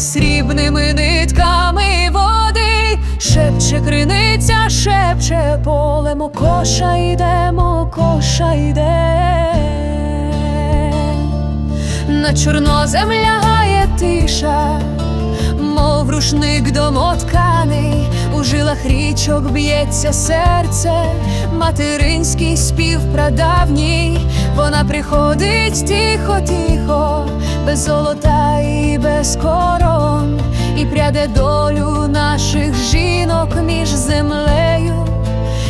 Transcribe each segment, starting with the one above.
срібними нитками води, шепче криниця, шепче поле, мокоша йде, мокоша йде. На чорнозем лягає тиша, мов рушник домотканий, у жилах річок б'ється серце, материнський спів прадавній, вона приходить тихо, тихо, без золота і без корон, і пряде долю наших жінок між землею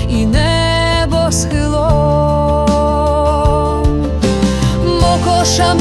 і небосхилом. Мокоша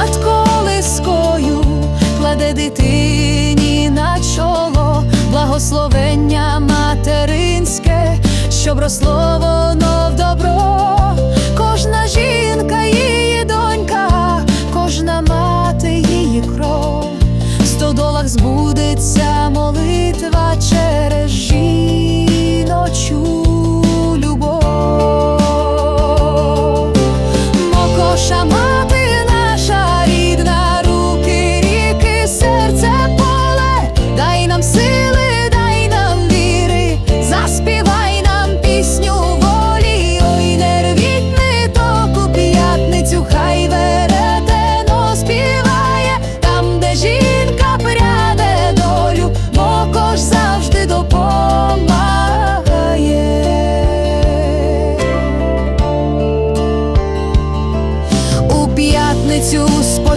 над колискою, кладе дитині на чоло, благословення материнське, щоб росло воно в добро.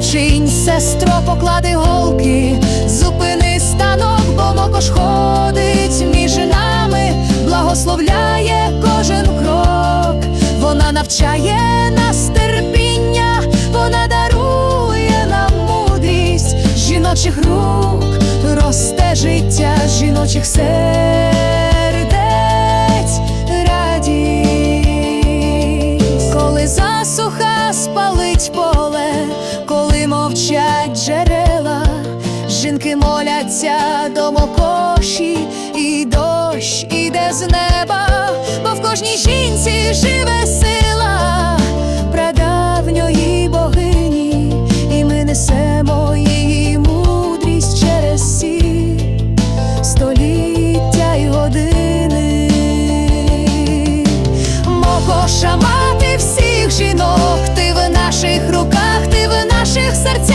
Спочинь, сестро, поклади голки, зупини станок, бо мокош ходить між нами, благословляє кожен крок, вона навчає нас терпіння, вона дарує нам мудрість. Жіночих рук, росте життя жіночих сердець радість, коли засуха спалить поле, білому коші, і дощ іде з неба, бо в кожній жінці живе сила прадавньої богині, і ми несемо її мудрість через всі століття й години, мого мати всіх жінок, ти в наших руках, ти в наших серцях.